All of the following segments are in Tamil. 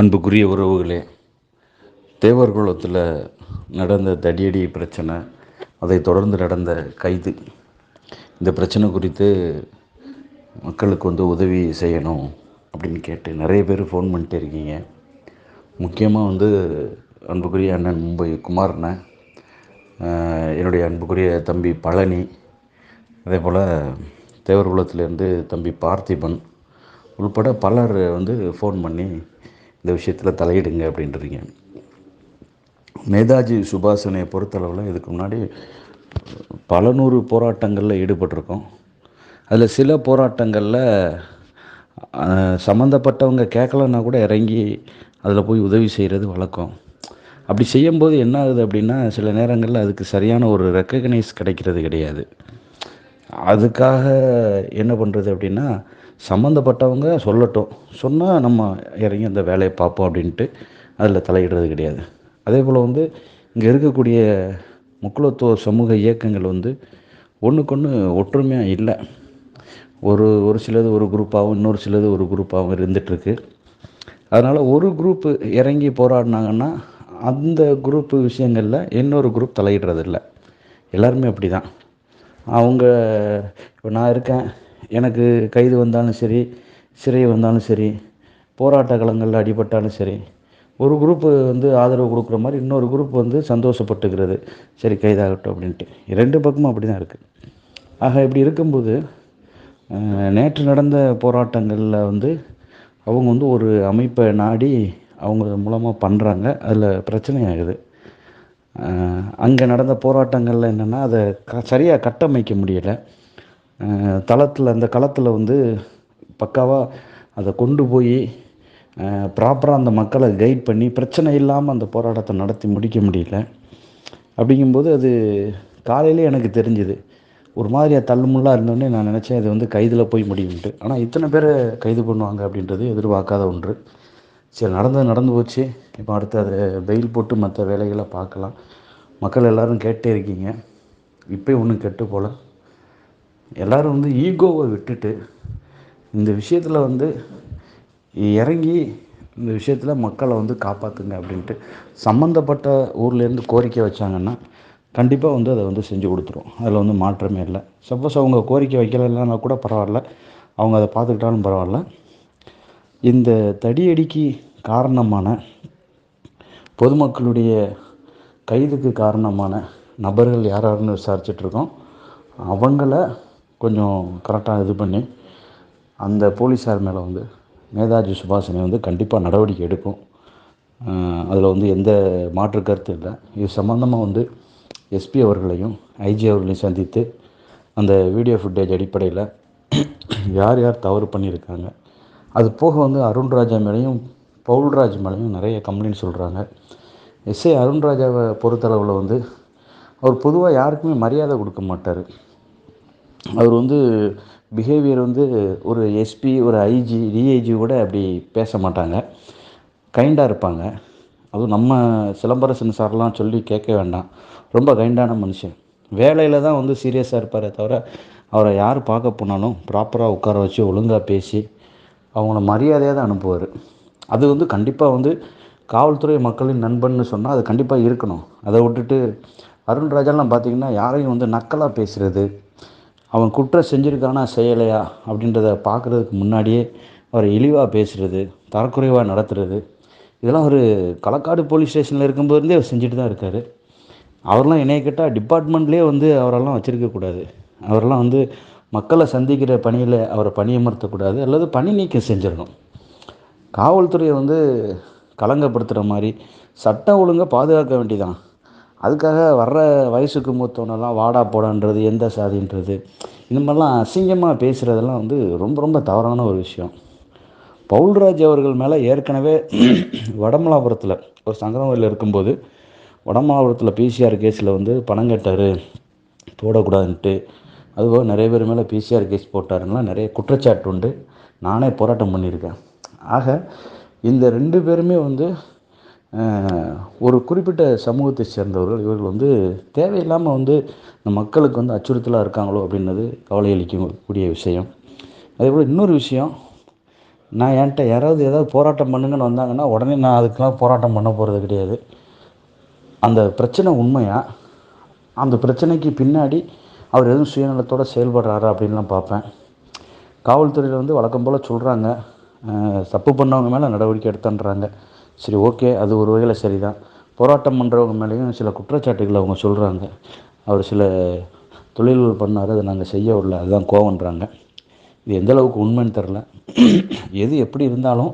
அன்புக்குரிய உறவுகளே தேவர்குளத்தில் நடந்த தடியடி பிரச்சனை அதை தொடர்ந்து நடந்த கைது. இந்த பிரச்சனை குறித்து மக்களுக்கு வந்து உதவி செய்யணும் அப்படின்னு கேட்டு நிறைய பேர் ஃபோன் பண்ணிட்டு இருக்கீங்க. முக்கியமாக வந்து அன்புக்குரிய அண்ணன் மும்பை குமார்ண்ண என்னுடைய அன்புக்குரிய தம்பி பழனி அதே போல் தேவர்குளத்துலேருந்து தம்பி பார்த்திபன் உள்பட பலர் வந்து ஃபோன் பண்ணி இந்த விஷயத்தில் தலையிடுங்க அப்படின்றீங்க. நேதாஜி சுபாஷனை பொறுத்தளவில் இதுக்கு முன்னாடி பல நூறு போராட்டங்களில் ஈடுபட்டிருக்கோம். அதில் சில போராட்டங்களில் சம்மந்தப்பட்டவங்க கேட்கலன்னா கூட இறங்கி அதில் போய் உதவி செய்கிறது வழக்கம். அப்படி செய்யும்போது என்ன ஆகுது அப்படின்னா சில நேரங்களில் அதுக்கு சரியான ஒரு ரெக்கக்னைஸ் கிடைக்கிறது கிடையாது. அதுக்காக என்ன பண்ணுறது அப்படின்னா சம்மந்தப்பட்டவங்க சொல்லட்டும். சொன்னால் நம்ம இறங்கி அந்த வேலையை பார்ப்போம் அப்படின்ட்டு அதில் தலையிடுறது கிடையாது. அதே போல் வந்து இங்கே இருக்கக்கூடிய முக்குலத்துவ சமூக இயக்கங்கள் வந்து ஒன்றுக்கொன்று ஒற்றுமையாக இல்லை. ஒரு ஒரு சிலது ஒரு குரூப்பாகவும் இன்னொரு சிலது ஒரு குரூப்பாகவும் இருந்துகிட்ருக்கு அதனால் ஒரு குரூப்பு இறங்கி போராடினாங்கன்னா அந்த குரூப்பு விஷயங்களில் இன்னொரு குரூப் தலையிடுறதில்ல. எல்லாருமே அப்படி தான் அவங்க இப்போ நான் இருக்கேன். எனக்கு கைது வந்தாலும் சரி சிறை வந்தாலும் சரி போராட்ட களங்களில் அடிபட்டாலும் சரி ஒரு குரூப்பு வந்து ஆதரவு கொடுக்குற மாதிரி இன்னொரு குரூப் வந்து சந்தோஷப்பட்டுக்கிறது. சரி கைதாகட்டும் அப்படின்ட்டு. ரெண்டு பக்கமும் அப்படி தான் இருக்குது ஆக இப்படி இருக்கும்போது நேற்று நடந்த போராட்டங்களில் வந்து அவங்க வந்து ஒரு அமைப்பை நாடி அவங்க மூலமாக பண்ணுறாங்க அதில் பிரச்சனை ஆகுது. அங்கே நடந்த போராட்டங்களில் என்னென்னா அதை க சரியாக கட்டமைக்க முடியலை. தளத்தில் அந்த களத்தில் வந்து பக்காவாக அதை கொண்டு போய் ப்ராப்பராக அந்த மக்களை கைட் பண்ணி பிரச்சனை இல்லாமல் அந்த போராட்டத்தை நடத்தி முடிக்க முடியல. அப்படிங்கும்போது அது காலையிலே எனக்கு தெரிஞ்சுது. ஒரு மாதிரியாக தள்ளுமுள்ளாக இருந்தோடனே நான் நினச்சேன் இது வந்து கைதில் போய் முடியும்ட்டு ஆனால் இத்தனை பேரை கைது பண்ணுவாங்க அப்படின்றது எதிர்பார்க்காத ஒன்று. சரி நடந்தது நடந்து போச்சு. இப்போ அடுத்து அதை வெயில் போட்டு மற்ற வேலைகளை பார்க்கலாம். மக்கள் எல்லோரும் கேட்டே இருக்கீங்க. இப்போ ஒன்றும் கெட்டு போகல எல்லோரும் வந்து ஈகோவை விட்டுட்டு இந்த விஷயத்தில் வந்து இறங்கி இந்த விஷயத்தில் மக்களை வந்து காப்பாற்றுங்க அப்படின்ட்டு சம்மந்தப்பட்ட ஊர்லேருந்து கோரிக்கை வச்சாங்கன்னா கண்டிப்பாக வந்து அதை வந்து செஞ்சு கொடுத்துரும். அதில் வந்து மாற்றமே இல்லை. சப்போஸ் அவங்க கோரிக்கை வைக்கலைன்னா கூட பரவாயில்ல. அவங்க அதை பார்த்துக்கிட்டாலும் பரவாயில்ல. இந்த தடியடிக்கு காரணமான பொதுமக்களுடைய கைதுக்கு காரணமான நபர்கள் யார் யாருன்னு விசாரிச்சிட்ருக்கோம் அவங்கள கொஞ்சம் கரெக்டாக இது பண்ணி அந்த போலீஸார் மேலே வந்து நேதாஜி சுபாஷனை வந்து கண்டிப்பாக நடவடிக்கை எடுக்கும். அதில் வந்து எந்த மாற்று கருத்து இல்லை. இது சம்மந்தமாக வந்து எஸ்பி அவர்களையும் ஐஜி அவர்களையும் சந்தித்து அந்த வீடியோ ஃபுட்டேஜ் அடிப்படையில் யார் யார் தவறு பண்ணியிருக்காங்க. அது போக வந்து அருண்ராஜா மேலேயும் பவுல்ராஜ் மேலேயும் நிறைய கம்ப்ளைண்ட் சொல்கிறாங்க எஸ்ஏ அருண்ராஜாவை பொறுத்தளவில் வந்து அவர் பொதுவாக யாருக்குமே மரியாதை கொடுக்க மாட்டார். அவர் வந்து பிஹேவியர் வந்து ஒரு எஸ்பி ஒரு ஐஜி டிஐஜி கூட அப்படி பேச மாட்டாங்க. கைண்டாக இருப்பாங்க. அதுவும் நம்ம சிலம்பரசன் சார்லாம் சொல்லி கேட்க வேண்டாம். ரொம்ப கைண்டான மனுஷன். வேலையில் தான் வந்து சீரியஸாக இருப்பாரே தவிர அவரை யார் பார்க்க போனாலும் ப்ராப்பராக உட்கார வச்சு ஒழுங்காக பேசி அவங்கள மரியாதையாக தான் அனுப்புவார். அது வந்து கண்டிப்பாக வந்து காவல்துறை மக்களின் நண்பன்னு சொன்னால் அது கண்டிப்பாக இருக்கணும். அதை விட்டுட்டு அருண்ராஜாலாம் பார்த்திங்கன்னா யாரையும் வந்து நக்கலாக பேசுகிறது அவன் குற்றம் செஞ்சுருக்கானா செய்யலையா அப்படின்றத பார்க்குறதுக்கு முன்னாடியே அவரை இழிவாக பேசுகிறது தரக்குறைவாக நடத்துகிறது இதெல்லாம் ஒரு களக்காடு போலீஸ் ஸ்டேஷனில் இருக்கும்போதுலேருந்தே அவர் செஞ்சுட்டு தான் இருக்கார். அவரெல்லாம் என்னைய கேட்டால் டிபார்ட்மெண்ட்லேயே வந்து அவரெல்லாம் வச்சுருக்கக்கூடாது அவரெல்லாம் வந்து மக்களை சந்திக்கிற பணியில் அவரை பணியமர்த்தக்கூடாது அல்லது பணி நீக்கம் செஞ்சிடணும். காவல்துறையை வந்து களங்கப்படுத்துகிற மாதிரி சட்டம் ஒழுங்காக பாதுகாக்க வேண்டியதான் அதுக்காக வர்ற வயசுக்கு மூத்தவனெல்லாம் வாடா போடான்றது எந்த சாதின்றது இந்த மாதிரிலாம் அசிங்கமாக பேசுகிறதெல்லாம் வந்து ரொம்ப ரொம்ப தவறான ஒரு விஷயம். பவுல்ராஜ் அவர்கள் மேலே ஏற்கனவே வடமலாபுரத்தில் ஒரு சங்கரவரியில் இருக்கும்போது வடமலாபுரத்தில் பிசிஆர் கேஸில் வந்து பணம் கேட்டார் போடக்கூடாதுன்ட்டு. அதுபோக நிறைய பேர் மேலே பிசிஆர் கேஸ் போட்டாருன்னா நிறைய குற்றச்சாட்டு உண்டு. நானே போராட்டம் பண்ணியிருக்கேன். ஆக இந்த ரெண்டு பேருமே வந்து ஒரு குறிப்பிட்ட சமூகத்தை சேர்ந்தவர்கள் இவர்கள் வந்து தேவையில்லாமல் வந்து இந்த மக்களுக்கு வந்து அச்சுறுத்தலாக இருக்காங்களோ அப்படின்றது கவலை அளிக்கக்கூடிய விஷயம். அதே போல் இன்னொரு விஷயம் நான் என்கிட்ட யாராவது ஏதாவது போராட்டம் பண்ணுங்கன்னு வந்தாங்கன்னா உடனே நான் அதுக்கெலாம் போராட்டம் பண்ண போகிறது கிடையாது. அந்த பிரச்சனை உண்மையாக அந்த பிரச்சனைக்கு பின்னாடி அவர் எதுவும் சுயநலத்தோடு செயல்படுறாரா அப்படின்லாம் பார்ப்பேன். காவல்துறையில் வந்து வழக்கம் போல் சொல்கிறாங்க தப்பு பண்ணவங்க மேலே நடவடிக்கை எடுத்தன்றாங்க. சரி ஓகே அது ஒரு வகையில் சரி தான் போராட்டம் பண்ணுறவங்க மேலேயும் சில குற்றச்சாட்டுகள் அவங்க சொல்கிறாங்க அவர் சில தொழில்கள் பண்ணார் அதை நாங்கள் செய்ய விடல அதுதான் கோவன்றாங்க இது எந்த அளவுக்கு உண்மைன்னு தெரில எது எப்படி இருந்தாலும்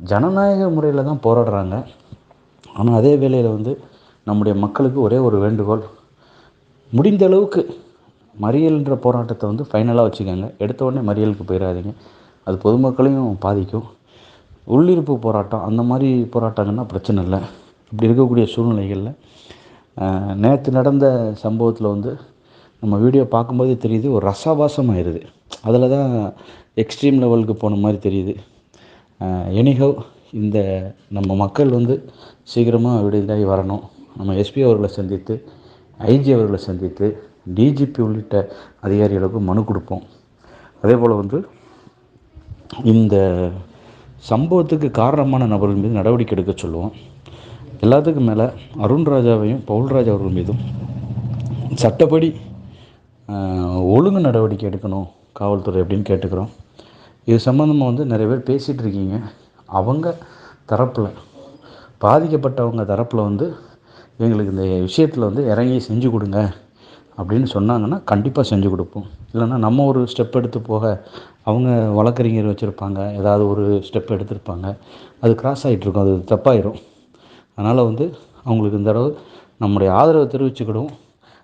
ஜனநாயக முறையில் தான் போராடுறாங்க. ஆனால் அதே வேளையில் வந்து நம்முடைய மக்களுக்கு ஒரே ஒரு வேண்டுகோள். முடிந்த அளவுக்கு மறியல்ன்ற போராட்டத்தை வந்து ஃபைனலாக வச்சுக்கோங்க. எடுத்த உடனே மறியலுக்கு போயிடாதீங்க அது பொதுமக்களையும் பாதிக்கும். உள்ளிருப்பு போராட்டம் அந்த மாதிரி போராட்டங்கன்னா பிரச்சனை இல்லை. இப்படி இருக்கக்கூடிய சூழ்நிலைகளில் நேற்று நடந்த சம்பவத்தில் வந்து நம்ம வீடியோ பார்க்கும்போதே தெரியுது ஒரு ரசாபாசம் ஆயிடுது அதில் தான் எக்ஸ்ட்ரீம் லெவலுக்கு போன மாதிரி தெரியுது. எனிஹவ் இந்த நம்ம மக்கள் வந்து சீக்கிரமாக விடுதலாகி வரணும். நம்ம எஸ்பி அவர்களை சந்தித்து ஐஜி அவர்களை சந்தித்து டிஜிபி உள்ளிட்ட அதிகாரிகளுக்கு மனு கொடுப்போம். அதே போல் வந்து இந்த சம்பவத்துக்கு காரணமான நபர்கள் மீது நடவடிக்கை எடுக்க சொல்லுவோம். எல்லாத்துக்கும் மேலே அருண்ராஜாவையும் பவுல்ராஜ் அவர்கள் மீதும் சட்டப்படி ஒழுங்கு நடவடிக்கை எடுக்கணும் காவல்துறை அப்படின்னு கேட்டுக்கிறோம். இது சம்மந்தமாக வந்து நிறைய பேர் பேசிகிட்டு இருக்கீங்க. அவங்க தரப்பில் பாதிக்கப்பட்டவங்க தரப்பில் வந்து எங்களுக்கு இந்த விஷயத்தில் வந்து இறங்கி செஞ்சு கொடுங்க. அப்படின்னு சொன்னாங்கன்னா கண்டிப்பாக செஞ்சு கொடுப்போம். இல்லைன்னா நம்ம ஒரு ஸ்டெப் எடுத்து போக அவங்க வழக்கறிஞர் வச்சுருப்பாங்க. ஏதாவது ஒரு ஸ்டெப் எடுத்திருப்பாங்க. அது கிராஸ் ஆகிட்டுருக்கும் அது தப்பாயிரும். அதனால் வந்து அவங்களுக்கு இந்த தடவை நம்முடைய ஆதரவை தெரிவிச்சுக்கிடுவோம்.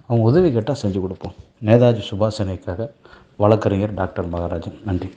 அவங்க உதவி கேட்டால் செஞ்சு கொடுப்போம். நேதாஜி சுபாஷ் வழக்கறிஞர் டாக்டர் மகாராஜன். நன்றி.